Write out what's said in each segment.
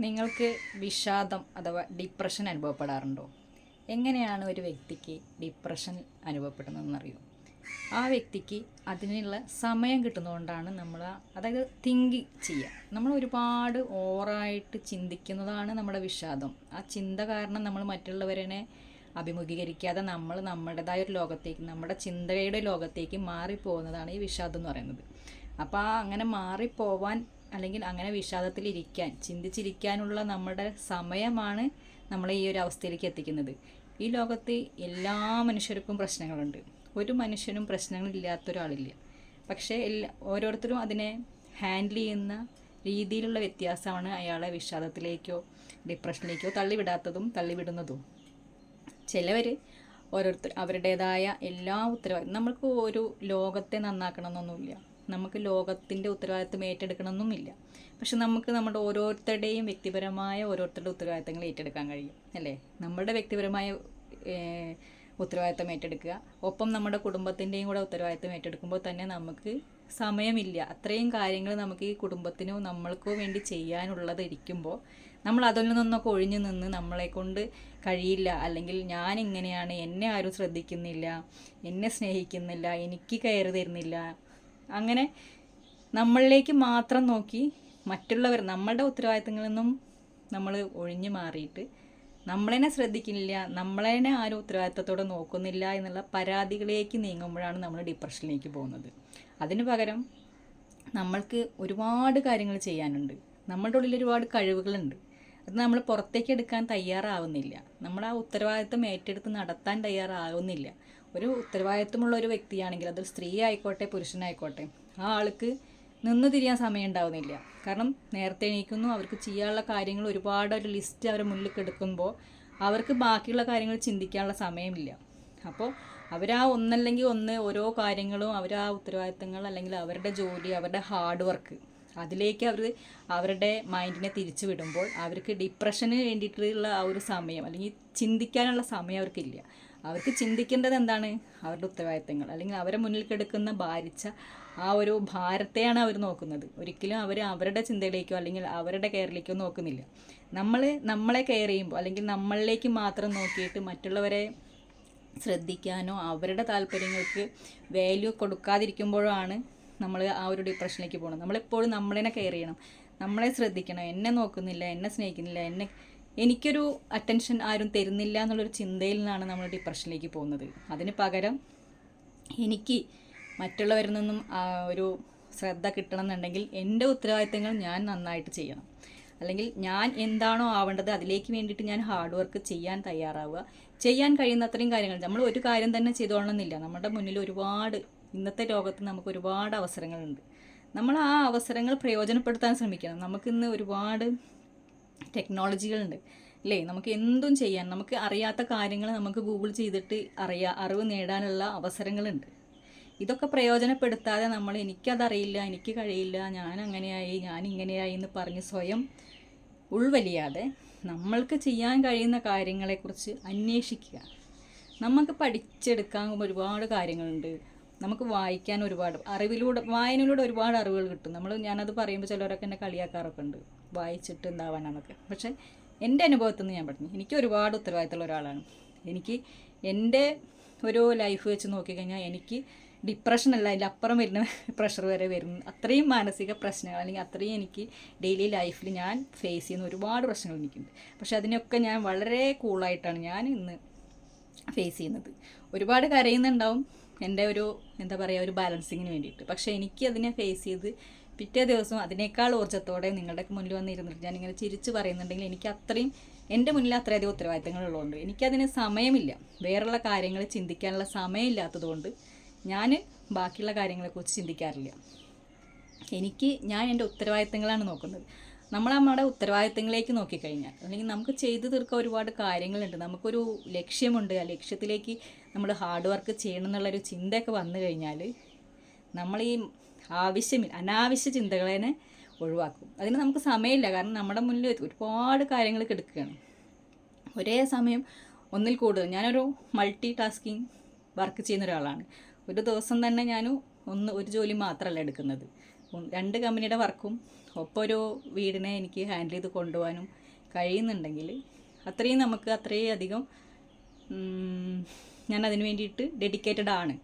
നിങ്ങൾക്ക് വിഷാദം അഥവാ ഡിപ്രഷൻ അനുഭവപ്പെടാറുണ്ടോ? എങ്ങനെയാണ് ഒരു വ്യക്തിക്ക് ഡിപ്രഷൻ അനുഭവപ്പെടുന്നതെന്നറിയോ? ആ വ്യക്തിക്ക് അതിനുള്ള സമയം കിട്ടുന്നതുകൊണ്ടാണ് നമ്മൾ അതായത് തിങ്ക് ചെയ്യുക. നമ്മൾ ഒരുപാട് ഓവറായിട്ട് ചിന്തിക്കുന്നതാണ് നമ്മുടെ വിഷാദം. ആ ചിന്ത കാരണം നമ്മൾ മറ്റുള്ളവരെ അഭിമുഖീകരിക്കാതെ നമ്മൾ നമ്മുടേതായ ഒരു ലോകത്തേക്ക് നമ്മുടെ ചിന്തയുടെ ലോകത്തേക്ക് മാറിപ്പോകുന്നതാണ് ഈ വിഷാദം എന്ന് പറയുന്നത്. അപ്പോൾ അങ്ങനെ മാറിപ്പോവാൻ അല്ലെങ്കിൽ അങ്ങനെ വിഷാദത്തിലിരിക്കാൻ ചിന്തിച്ചിരിക്കാനുള്ള നമ്മുടെ സമയമാണ് നമ്മളെ ഈ ഒരു അവസ്ഥയിലേക്ക് എത്തിക്കുന്നത്. ഈ ലോകത്ത് എല്ലാ മനുഷ്യർക്കും പ്രശ്നങ്ങളുണ്ട്. ഒരു മനുഷ്യനും പ്രശ്നങ്ങളില്ലാത്ത ഒരാളില്ല. പക്ഷേ എല്ലാ ഓരോരുത്തരും അതിനെ ഹാൻഡിൽ ചെയ്യുന്ന രീതിയിലുള്ള വ്യത്യാസമാണ് അയാളെ വിഷാദത്തിലേക്കോ ഡിപ്രഷനിലേക്കോ തള്ളിവിടാത്തതും തള്ളിവിടുന്നതും. ചിലവർ ഓരോരുത്തർ അവരുടേതായ എല്ലാ ഉത്തരവാദിത്വം നമ്മൾക്ക് ഒരു ലോകത്തെ നന്നാക്കണമെന്നൊന്നുമില്ല. നമുക്ക് ലോകത്തിന്റെ ഉത്തരവാദിത്വം ഏറ്റെടുക്കണമെന്നുമില്ല. പക്ഷെ നമുക്ക് നമ്മുടെ ഓരോരുത്തരുടെയും വ്യക്തിപരമായ ഓരോരുത്തരുടെ ഉത്തരവാദിത്തങ്ങൾ ഏറ്റെടുക്കാൻ കഴിയും അല്ലേ? നമ്മുടെ വ്യക്തിപരമായ ഉത്തരവാദിത്തം ഏറ്റെടുക്കുക. ഒപ്പം നമ്മുടെ കുടുംബത്തിന്റെയും കൂടെ ഉത്തരവാദിത്തം ഏറ്റെടുക്കുമ്പോൾ തന്നെ നമുക്ക് സമയമില്ല. അത്രയും കാര്യങ്ങൾ നമുക്ക് ഈ കുടുംബത്തിനോ നമ്മൾക്കോ വേണ്ടി ചെയ്യാനുള്ളത് ഇരിക്കുമ്പോൾ നമ്മൾ അതിൽ നിന്നൊക്കെ ഒഴിഞ്ഞു നിന്ന് നമ്മളെ കൊണ്ട് കഴിയില്ല അല്ലെങ്കിൽ ഞാൻ ഇങ്ങനെയാണ് എന്നെ ആരും ശ്രദ്ധിക്കുന്നില്ല എന്നെ സ്നേഹിക്കുന്നില്ല എനിക്ക് കയറി തരുന്നില്ല അങ്ങനെ നമ്മളിലേക്ക് മാത്രം നോക്കി മറ്റുള്ളവർ നമ്മളുടെ ഉത്തരവാദിത്തങ്ങളിൽ നിന്നും നമ്മൾ ഒഴിഞ്ഞു മാറിയിട്ട് നമ്മളെന്നെ ശ്രദ്ധിക്കുന്നില്ല നമ്മളെന്നെ ആരും ഉത്തരവാദിത്തത്തോടെ നോക്കുന്നില്ല എന്നുള്ള പരാതികളിലേക്ക് നീങ്ങുമ്പോഴാണ് നമ്മൾ ഡിപ്രഷനിലേക്ക് പോകുന്നത്. അതിന് പകരം നമ്മൾക്ക് ഒരുപാട് കാര്യങ്ങൾ ചെയ്യാനുണ്ട്. നമ്മളുടെ ഉള്ളിൽ ഒരുപാട് കഴിവുകളുണ്ട്. അത് നമ്മൾ പുറത്തേക്ക് എടുക്കാൻ തയ്യാറാവുന്നില്ല. നമ്മൾ ആ ഉത്തരവാദിത്തം ഏറ്റെടുത്ത് നടത്താൻ തയ്യാറാവുന്നില്ല. ഒരു ഉത്തരവാദിത്വമുള്ള ഒരു വ്യക്തിയാണെങ്കിൽ അത് സ്ത്രീ ആയിക്കോട്ടെ പുരുഷനായിക്കോട്ടെ ആ ആൾക്ക് നിന്ന് തിരിയാൻ സമയം ഉണ്ടാവുന്നില്ല. കാരണം നേരത്തെ എണീക്കുന്നു അവർക്ക് ചെയ്യാനുള്ള കാര്യങ്ങൾ ഒരുപാട് ഒരു ലിസ്റ്റ് അവരെ മുന്നിൽ കിടക്കുമ്പോൾ അവർക്ക് ബാക്കിയുള്ള കാര്യങ്ങൾ ചിന്തിക്കാനുള്ള സമയമില്ല. അപ്പോൾ അവരാ ഒന്നല്ലെങ്കിൽ ഒന്ന് ഓരോ കാര്യങ്ങളും അവർ ആ ഉത്തരവാദിത്തങ്ങൾ അല്ലെങ്കിൽ അവരുടെ ജോലി അവരുടെ ഹാർഡ് വർക്ക് അതിലേക്ക് അവർ അവരുടെ മൈൻഡിനെ തിരിച്ചു വിടുമ്പോൾ അവർക്ക് ഡിപ്രഷന് വേണ്ടിയിട്ടുള്ള ആ ഒരു സമയം അല്ലെങ്കിൽ ചിന്തിക്കാനുള്ള സമയം അവർക്കില്ല. അവർക്ക് ചിന്തിക്കേണ്ടത് എന്താണ്? അവരുടെ ഉത്തരവാദിത്തങ്ങൾ. അല്ലെങ്കിൽ അവരെ മുന്നിൽ കിടക്കുന്ന ഭാരിച്ച ആ ഒരു ഭാരത്തെയാണ് അവർ നോക്കുന്നത്. ഒരിക്കലും അവർ അവരുടെ ചിന്തയിലേക്കോ അല്ലെങ്കിൽ അവരുടെ കെയറിലേക്കോ നോക്കുന്നില്ല. നമ്മൾ നമ്മളെ കെയർ ചെയ്യുമ്പോൾ അല്ലെങ്കിൽ നമ്മളിലേക്ക് മാത്രം നോക്കിയിട്ട് മറ്റുള്ളവരെ ശ്രദ്ധിക്കാനോ അവരുടെ താല്പര്യങ്ങൾക്ക് വാല്യൂ കൊടുക്കാതിരിക്കുമ്പോഴാണ് നമ്മൾ ആ ഒരു ഡിപ്രഷനിലേക്ക് പോകണം നമ്മളെപ്പോഴും നമ്മളെന്നെ കെയർ ചെയ്യണം. നമ്മളെ ശ്രദ്ധിക്കണം. എന്നെ നോക്കുന്നില്ല എന്നെ സ്നേഹിക്കുന്നില്ല എന്നെ എനിക്കൊരു അറ്റൻഷൻ ആരും തരുന്നില്ല എന്നുള്ളൊരു ചിന്തയിൽ നിന്നാണ് നമ്മൾ ഡിപ്രഷനിലേക്ക് പോകുന്നത്. അതിന് പകരം എനിക്ക് മറ്റുള്ളവരിൽ നിന്നും ഒരു ശ്രദ്ധ കിട്ടണം എന്നുണ്ടെങ്കിൽ എന്റെ ഉത്തരവാദിത്തങ്ങൾ ഞാൻ നന്നായിട്ട് ചെയ്യണം. അല്ലെങ്കിൽ ഞാൻ എന്താണോ ആവേണ്ടത് അതിലേക്ക് വേണ്ടിയിട്ട് ഞാൻ ഹാർഡ് വർക്ക് ചെയ്യാൻ തയ്യാറാവുക. ചെയ്യാൻ കഴിയുന്ന അത്രയും കാര്യങ്ങൾ. നമ്മൾ ഒരു കാര്യം തന്നെ ചെയ്തോളണമെന്നില്ല. നമ്മുടെ മുന്നിൽ ഒരുപാട് ഇന്നത്തെ ലോകത്ത് നമുക്ക് ഒരുപാട് അവസരങ്ങളുണ്ട്. നമ്മൾ ആ അവസരങ്ങൾ പ്രയോജനപ്പെടുത്താൻ ശ്രമിക്കണം. നമുക്കിന്ന് ഒരുപാട് ടെക്നോളജികളുണ്ട്. അല്ലേ നമുക്ക് എന്തും ചെയ്യാൻ നമുക്ക് അറിയാത്ത കാര്യങ്ങൾ നമുക്ക് ഗൂഗിൾ ചെയ്തിട്ട് അറിയാ അറിവ് നേടാനുള്ള അവസരങ്ങളുണ്ട്. ഇതൊക്കെ പ്രയോജനപ്പെടുത്താതെ നമ്മൾ എനിക്കതറിയില്ല എനിക്ക് കഴിയില്ല ഞാൻ അങ്ങനെയായി ഞാൻ ഇങ്ങനെയായി എന്ന് പറഞ്ഞ് സ്വയം ഉൾവലിയാതെ നമ്മൾക്ക് ചെയ്യാൻ കഴിയുന്ന കാര്യങ്ങളെക്കുറിച്ച് അന്വേഷിക്കുക. നമുക്ക് പഠിച്ചെടുക്കാൻ ഒരുപാട് കാര്യങ്ങളുണ്ട്. നമുക്ക് വായിക്കാൻ ഒരുപാട് അറിവിലൂടെ വായനയിലൂടെ ഒരുപാട് അറിവുകൾ കിട്ടും. നമ്മൾ ഞാനത് പറയുമ്പോൾ ചിലരൊക്കെ എന്നെ കളിയാക്കാറൊക്കെ ഉണ്ട്. വായിച്ചിട്ട് നമുക്ക് പക്ഷേ എന്റെ അനുഭവത്തിൽ നിന്ന് ഞാൻ പറഞ്ഞു എനിക്ക് ഒരുപാട് ഉത്തരവാദിത്തമുള്ള ഒരാളാണ്. എനിക്ക് എന്റെ ഒരു ലൈഫ് വെച്ച് നോക്കിക്കഴിഞ്ഞാൽ എനിക്ക് ഡിപ്രഷൻ അല്ല അതിന്റെ അപ്പുറം വരുന്ന പ്രഷർ വരെ വരുന്നു. അത്രയും മാനസിക പ്രശ്നങ്ങൾ അല്ലെങ്കിൽ അത്രയും എനിക്ക് ഡെയിലി ലൈഫിൽ ഞാൻ ഫേസ് ചെയ്യുന്ന ഒരുപാട് പ്രശ്നങ്ങൾ എനിക്കുണ്ട്. പക്ഷെ അതിനൊക്കെ ഞാൻ വളരെ കൂളായിട്ടാണ് ഞാൻ ഇന്ന് ഫേസ് ചെയ്യുന്നത്. ഒരുപാട് കരയുന്നുണ്ടാവും എന്റെ ഒരു എന്താ പറയുക ഒരു ബാലൻസിങ്ങിന് വേണ്ടിയിട്ട്. പക്ഷേ എനിക്ക് അതിനെ ഫേസ് ചെയ്ത് പിറ്റേ ദിവസം അതിനേക്കാൾ ഊർജത്തോടെ നിങ്ങളുടെ മുന്നിൽ വന്നിരുന്നിട്ട് ഞാനിങ്ങനെ ചിരിച്ചു പറയുന്നുണ്ടെങ്കിൽ എനിക്ക് അത്രയും എന്റെ മുന്നിൽ അത്രയധികം ഉത്തരവാദിത്തങ്ങളുള്ളതുകൊണ്ട് എനിക്കതിന് സമയമില്ല. വേറെയുള്ള കാര്യങ്ങൾ ചിന്തിക്കാനുള്ള സമയമില്ലാത്തതുകൊണ്ട് ഞാൻ ബാക്കിയുള്ള കാര്യങ്ങളെക്കുറിച്ച് ചിന്തിക്കാറില്ല. എനിക്ക് ഞാൻ എന്റെ ഉത്തരവാദിത്തങ്ങളാണ് നോക്കുന്നത്. നമ്മൾ നമ്മുടെ ഉത്തരവാദിത്തങ്ങളിലേക്ക് നോക്കിക്കഴിഞ്ഞാൽ അല്ലെങ്കിൽ നമുക്ക് ചെയ്തു തീർക്കാൻ ഒരുപാട് കാര്യങ്ങളുണ്ട്. നമുക്കൊരു ലക്ഷ്യമുണ്ട്. ആ ലക്ഷ്യത്തിലേക്ക് നമ്മൾ ഹാർഡ് വർക്ക് ചെയ്യണം എന്നുള്ളൊരു ചിന്തയൊക്കെ വന്നു കഴിഞ്ഞാൽ നമ്മൾ ഈ ആവശ്യമില്ല അനാവശ്യ ചിന്തകളെ ഒഴിവാക്കും. അതിന് നമുക്ക് സമയമില്ല കാരണം നമ്മുടെ മുന്നിൽ ഒരുപാട് കാര്യങ്ങൾ കിടക്കുകയാണ്. ഒരേ സമയം ഒന്നിൽ കൂടുതൽ ഞാനൊരു മൾട്ടി ടാസ്കിങ് വർക്ക് ചെയ്യുന്ന ഒരാളാണ്. ഒരു ദിവസം തന്നെ ഞാൻ ഒന്ന് ഒരു ജോലി മാത്രമല്ല എടുക്കുന്നത്. രണ്ട് കമ്പനിയുടെ വർക്കും ഒപ്പം ഒരു വീടിനെ എനിക്ക് ഹാൻഡിൽ ചെയ്ത് കൊണ്ടുപോകാനും കഴിയുന്നുണ്ടെങ്കിൽ അത്രയും നമുക്ക് അത്രയും അധികം ഞാൻ അതിന് വേണ്ടിയിട്ട് ഡെഡിക്കേറ്റഡ് ആണ്.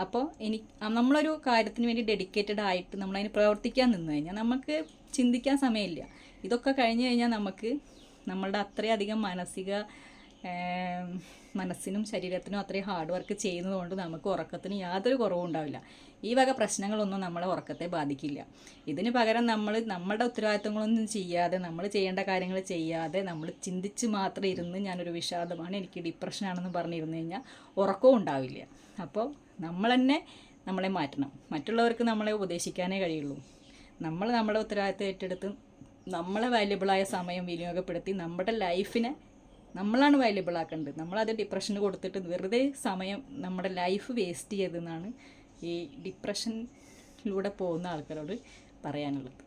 അപ്പോൾ എനിക്ക് നമ്മളൊരു കാര്യത്തിന് വേണ്ടി ഡെഡിക്കേറ്റഡ് ആയിട്ട് നമ്മളതിന് പ്രവർത്തിക്കാൻ നിന്ന് കഴിഞ്ഞാൽ നമുക്ക് ചിന്തിക്കാൻ സമയമില്ല. ഇതൊക്കെ കഴിഞ്ഞു കഴിഞ്ഞാൽ നമുക്ക് നമ്മളുടെ അത്രയധികം മാനസിക മനസ്സിനും ശരീരത്തിനും അത്രയും ഹാർഡ് വർക്ക് ചെയ്യുന്നതുകൊണ്ട് നമുക്ക് ഉറക്കത്തിന് യാതൊരു കുറവും ഉണ്ടാവില്ല. ഈ വക പ്രശ്നങ്ങളൊന്നും നമ്മളെ ഉറക്കത്തെ ബാധിക്കില്ല. ഇതിന് പകരം നമ്മൾ നമ്മളുടെ ഉത്തരവാദിത്തങ്ങളൊന്നും ചെയ്യാതെ നമ്മൾ ചെയ്യേണ്ട കാര്യങ്ങൾ ചെയ്യാതെ നമ്മൾ ചിന്തിച്ച് മാത്രം ഇരുന്ന് ഞാനൊരു വിഷാദമാണ് എനിക്ക് ഡിപ്രഷനാണെന്ന് പറഞ്ഞിരുന്നു കഴിഞ്ഞാൽ ഉറക്കവും ഉണ്ടാവില്ല. അപ്പോൾ നമ്മൾ തന്നെ നമ്മളെ മാറ്റണം. മറ്റുള്ളവർക്ക് നമ്മളെ ഉപദേശിക്കാനേ കഴിയുള്ളൂ. നമ്മൾ നമ്മുടെ ഉത്തരവാദിത്തം ഏറ്റെടുത്ത് നമ്മളെ വാല്യബിളായ സമയം വിനിയോഗപ്പെടുത്തി നമ്മുടെ ലൈഫിനെ നമ്മളാണ് വാല്യബിൾ ആക്കേണ്ടത്. നമ്മളത് ഡിപ്രഷന് കൊടുത്തിട്ട് വെറുതെ സമയം നമ്മുടെ ലൈഫ് വേസ്റ്റ് ചെയ്തെന്നാണ് ഈ ഡിപ്രഷനിലൂടെ പോകുന്ന ആൾക്കാരോട് പറയാനുള്ളത്.